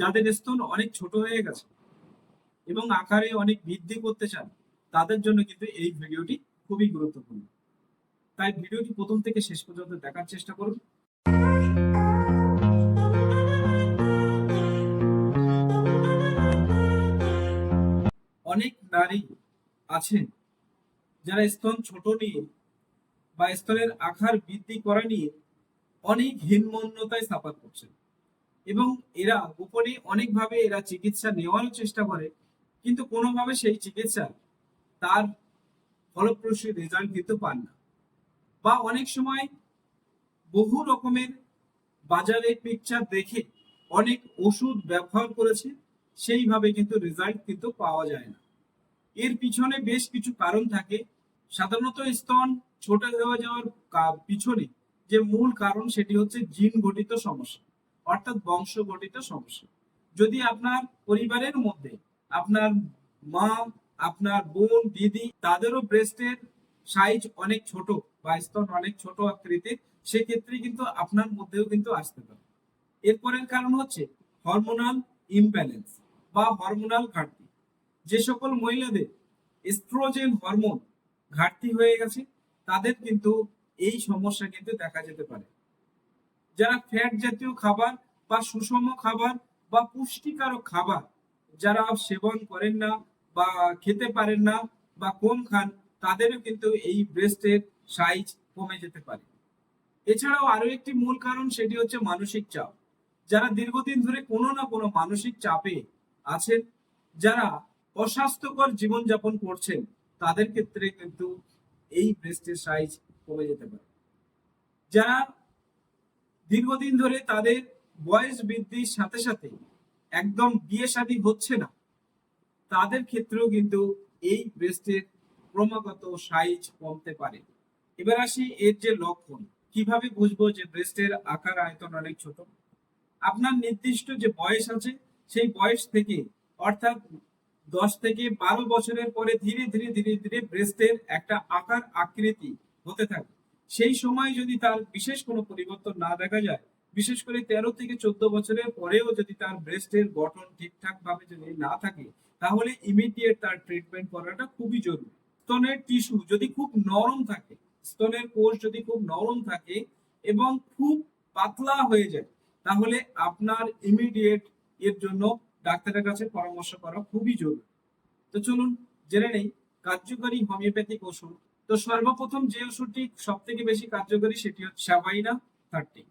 যাদের স্তন অনেক ছোট হয়ে গেছে এবং আকারে অনেক বৃদ্ধি করতে চান, তাদের জন্য কিন্তু এই ভিডিওটি খুবই গুরুত্বপূর্ণ। তাই ভিডিওটি প্রথম থেকে শেষ পর্যন্ত দেখার চেষ্টা করুন। অনেক নারী আছেন যারা স্তন ছোট নিয়ে বা স্তনের আকার বৃদ্ধি করা নিয়ে অনেক হীনমন্যতায় সাফার করছেন। এবং এরা গোপনে অনেকভাবে এরা চিকিৎসা নেওয়ারও চেষ্টা করে, কিন্তু কোনোভাবে সেই চিকিৎসা তার ফলপ্রসূ রেজাল্ট কিন্তু পান না। বা অনেক সময় বহু রকমের বাজারে পিকচার দেখে অনেক ওষুধ ব্যবহার করেছে, সেইভাবে কিন্তু রেজাল্ট কিন্তু পাওয়া যায় না। এর পিছনে বেশ কিছু কারণ থাকে। সাধারণত স্তন ছোট হয়ে যাওয়ার পিছনে যে মূল কারণ সেটি হচ্ছে জিন ঘটিত সমস্যা। অর্থাৎ বংশ ঘটিত সমস্যা। যদি আপনার পরিবারের মধ্যে আপনার মা, আপনার বোন, দিদি, তাদেরও ব্রেস্টের সাইজ অনেক ছোট বা স্তন অনেক ছোট আকৃতির সেক্ষেত্রে কিন্তু আপনার মধ্যেও কিন্তু আসতে পারে। এরপরের কারণ হচ্ছে হরমোনাল ইমব্যালেন্স বা হরমোনাল ঘাটতি। যে সকল মহিলাদের এস্ট্রোজেন হরমোন ঘাটতি হয়ে গেছে, তাদের কিন্তু এই সমস্যা কিন্তু দেখা যেতে পারে। যারা ফ্যাট জাতীয় খাবার বা সুষম খাবার বা পুষ্টিকারক খাবার যারা সেবন করেন না বা খেতে পারেন না বা কম খান, তাদেরও কিন্তু এই ব্রেস্টের সাইজ কমে যেতে পারে। এছাড়াও আরও একটি মূল কারণ সেটি হচ্ছে মানসিক চাপ। যারা দীর্ঘদিন ধরে কোনো না কোনো মানসিক চাপে আছেন, যারা অস্বাস্থ্যকর জীবনযাপন করছেন, তাদের ক্ষেত্রে কিন্তু এই ব্রেস্টের সাইজ কমে যেতে পারে। যারা দীর্ঘদিন ধরে তাদের বয়স বৃদ্ধির সাথে সাথে একদম বিয়ে শাদী হচ্ছে না। তাদের ক্ষেত্রেও কিন্তু এই ব্রেস্টের ক্রমাগত সাইজ কমতে পারে। এবার আসি এর যে লক্ষণ, কীভাবে বুঝব যে ব্রেস্টের আকার আয়তন অনেক ছোট? আপনার নির্দিষ্ট যে বয়স আছে, সেই বয়স থেকে অর্থাৎ দশ থেকে বারো বছরের পরে ধীরে ধীরে ধীরে ধীরে ব্রেস্টের একটা আকার আকৃতি হতে থাকে সেই সময় যদি তার বিশেষ কোনো পরিবর্তন না দেখা যায়, বিশেষ করে তেরো থেকে চোদ্দ বছরের পরেও যদি তার ব্রেস্টের গঠন ঠিকঠাক ভাবে যদি না থাকে, তাহলে ইমিডিয়েট তার ট্রিটমেন্ট করাটা খুবই জরুরি। স্তনের টিস্যু যদি খুব নরম থাকে, স্তনের কোষ যদি খুব নরম থাকে এবং খুব পাতলা হয়ে যায়, তাহলে আপনার ইমিডিয়েট এর জন্য ডাক্তারের কাছে পরামর্শ করা খুবই জরুরি। তো চলুন, জেনে নেই, কার্যকরী হোমিওপ্যাথিক ওষুধ তো সর্বপ্রথম যে ওষুধটি সব থেকে বেশি কার্যকরী সেটি হচ্ছে সাবাইনা থার্টি।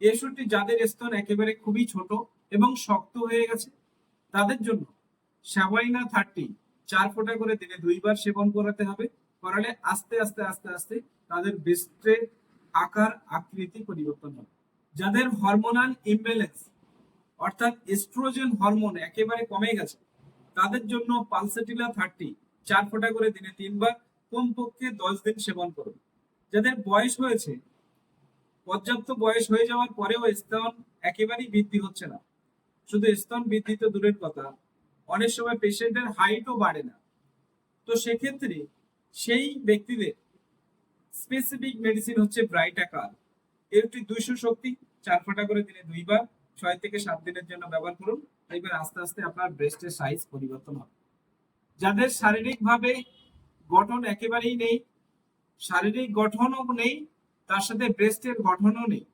এই ওষুধটি যাদের স্তন একেবারে খুবই ছোট এবং শক্ত হয়ে গেছে, তাদের জন্য সাবাইনা থার্টি চার ফোঁটা করে দিনে দুইবার সেবন করাতে হবে। করালে আস্তে আস্তে আস্তে আস্তে তাদের ব্রেস্টের আকার, আকৃতি পরিবর্তন হবে। যাদের হরমোনাল ইমব্যালেন্স অর্থাৎ এস্ট্রোজেন হরমোন একেবারে কমে গেছে, তাদের জন্য পালসেটিলা থার্টি চার ফোঁটা করে দিনে তিনবার কমপক্ষে দশ দিন সেবন করুন যাদের বয়স হয়েছে, পর্যাপ্ত বয়স হয়ে যাওয়ার পরেও স্তন একেবারেই বৃদ্ধি হচ্ছে না। শুধু স্তন বৃদ্ধি তো দূরের কথা, অনেক সময় পেশেন্টের হাইটও বাড়ে না। তো সেক্ষেত্রে সেই ব্যক্তিদের স্পেসিফিক মেডিসিন হচ্ছে ব্রাইট আকার এর একটি দুইশো শক্তি, চার ফোঁটা করে দিনে দুইবার, ছয় থেকে সাত দিনের জন্য ব্যবহার করুন। দেখবেন আস্তে আস্তে আপনার ব্রেস্টের সাইজ পরিবর্তন হবে। যাদের শারীরিকভাবে গঠন একেবারেই নেই, শারীরিক গঠনও নেই, তার সাথে ব্রেস্টের গঠনও নেই।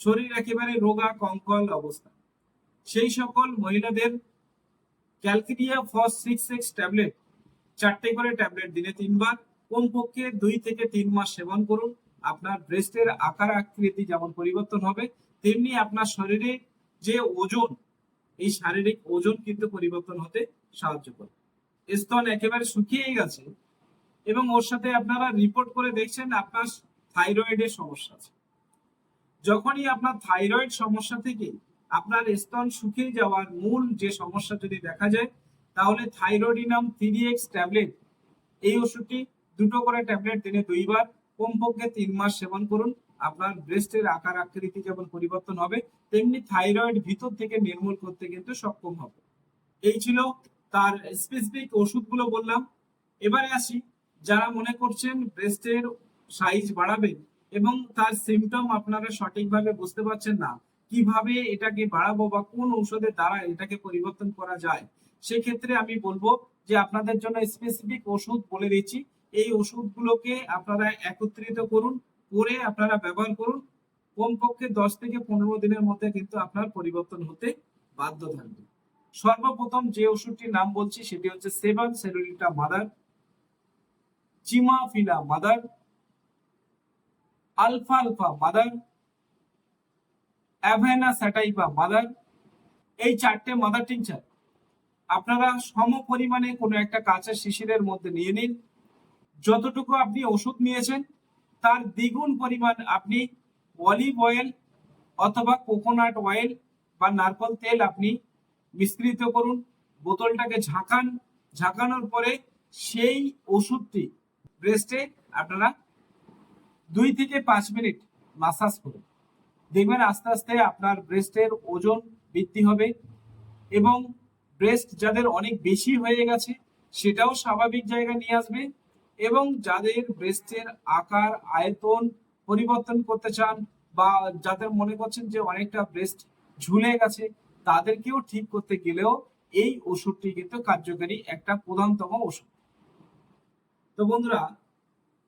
শরীর একেবারে রোগা, কঙ্কল অবস্থা। সেই সকল মহিলাদের calcarea phos six X tablet, চারটে করে ট্যাবলেট দিনে তিনবার, কমপক্ষে দুই থেকে তিন মাস সেবন করুন। আপনার ব্রেস্টের আকার আকৃতি যেমন পরিবর্তন হবে, তেমনি আপনার শরীরে যে ওজন, এই শারীরিক ওজন কিন্তু পরিবর্তন হতে সাহায্য করে স্তন একেবারে শুকিয়ে গেছে এবং ওর সাথে আপনারা রিপোর্ট করে দেখছেন আপনার থাইরয়েডের সমস্যা আছে। যখনই আপনার থাইরয়েড সমস্যা থেকে আপনার স্তন শুকিয়ে যাওয়ার মূল যে সমস্যা যদি দেখা যায়, তাহলে থাইরয়েডিনাম থ্রি এক্স ট্যাবলেট এই ওষুধটি দুটো করে ট্যাবলেট দিনে দুইবার, কমপক্ষে তিন মাস সেবন করুন। আপনার ব্রেস্টের আকার আকৃতি যেমন পরিবর্তন হবে, তেমনি থাইরয়েড ভিতর থেকে নির্মূল করতে কিন্তু সক্ষম হবে। এই ছিল তার স্পেসিফিক ওষুধগুলো বললাম। এবারে আসি যারা মনে করছেন ব্রেস্টের সাইজ বাড়াবেন এবং তার সিমটম আপনারা সঠিকভাবে বুঝতে পারছেন না, কীভাবে এটাকে বাড়াবো বা কোন ঔষধের দ্বারা এটাকে পরিবর্তন করা যায়, সেক্ষেত্রে আমি বলব যে আপনাদের জন্য স্পেসিফিক ওষুধ বলে দিচ্ছি। এই ওষুধগুলোকে আপনারা একত্রিত করুন, করে আপনারা ব্যবহার করুন। কমপক্ষে দশ থেকে পনেরো দিনের মধ্যে কিন্তু আপনার পরিবর্তন হতে বাধ্য থাকবে। সর্বপ্রথম যে ওষুধটির নাম বলছি সেটি হচ্ছে সেভান serrulata mother. Chimaphila mother alfalfa alfalfa mother avena sativa mother এই চারটে মাদার টিংচার আপনারা সম পরিমাণে কোনো একটা কাঁচা শিশিরের মধ্যে নিয়ে নিন। যতটুকু আপনি ওষুধ নিয়েছেন, তার দ্বিগুণ পরিমাণ আপনি অলিভ অয়েল অথবা কোকোনাট অয়েল বা নারকল তেল আপনি মিশ্রিত করুন। বোতলটাকে ঝাঁকান। ঝাঁকানোর পরে সেই ওষুধটি ব্রেস্টে আপনারা দুই থেকে পাঁচ মিনিট মাসাজ করুন। দেখবেন আস্তে আস্তে আপনার ব্রেস্টের ওজন বৃদ্ধি হবে এবং ব্রেস্ট যাদের অনেক বেশি হয়ে গেছে সেটাও স্বাভাবিক জায়গায় নিয়ে আসবে এবং যাদের ব্রেস্টের আকার, আয়তন পরিবর্তন করতে চান বা যাদের মনে করছেন যে অনেকটা ব্রেস্ট ঝুলে গেছে, তাদেরকেও ঠিক করতে গেলেও এই ওষুধটি কিন্তু কার্যকারী একটা প্রধানতম ওষুধ। তো বন্ধুরা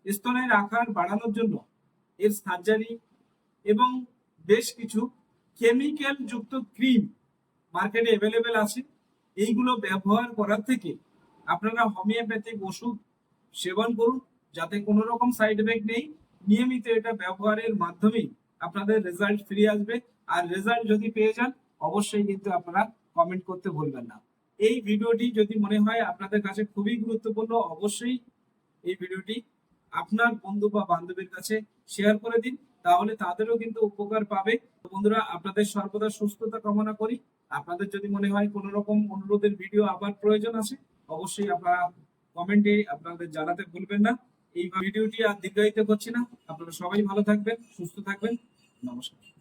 স্তনের আকার বাড়ানোর জন্য এর সার্জারি এবং বেশ কিছু কেমিক্যাল যুক্ত ক্রিম মার্কেটে অ্যাভেলেবেল আছে। এইগুলো ব্যবহার করার থেকে আপনারা হোমিওপ্যাথিক ওষুধ সেবন করুন, যাতে কোনো রকম সাইড এফেক্ট নেই। নিয়মিত এটা ব্যবহারের মাধ্যমেই আপনাদের রেজাল্ট ফিরে আসবে। আর রেজাল্ট যদি পেয়ে যান, অবশ্যই কিন্তু আপনারা কমেন্ট করতে ভুলবেন না। এই ভিডিওটি যদি মনে হয় আপনাদের কাছে খুবই গুরুত্বপূর্ণ, অবশ্যই এই ভিডিওটি আপনার বন্ধু বা বান্ধবীর কাছে শেয়ার করে দিন, তাহলে তাদেরও কিন্তু উপকার পাবে। বন্ধুরা, আপনাদের সর্বদা সুস্থতা কামনা করি। আপনাদের যদি মনে হয় কোনো রকম অনুরোধের ভিডিও আবার প্রয়োজন আছে, অবশ্যই আপনারা কমেন্টে আপনাদের জানাতে ভুলবেন না। এই ভিডিওটি আর দীর্ঘায়িত করছি না। আপনারা সবাই ভালো থাকবেন, সুস্থ থাকবেন। নমস্কার।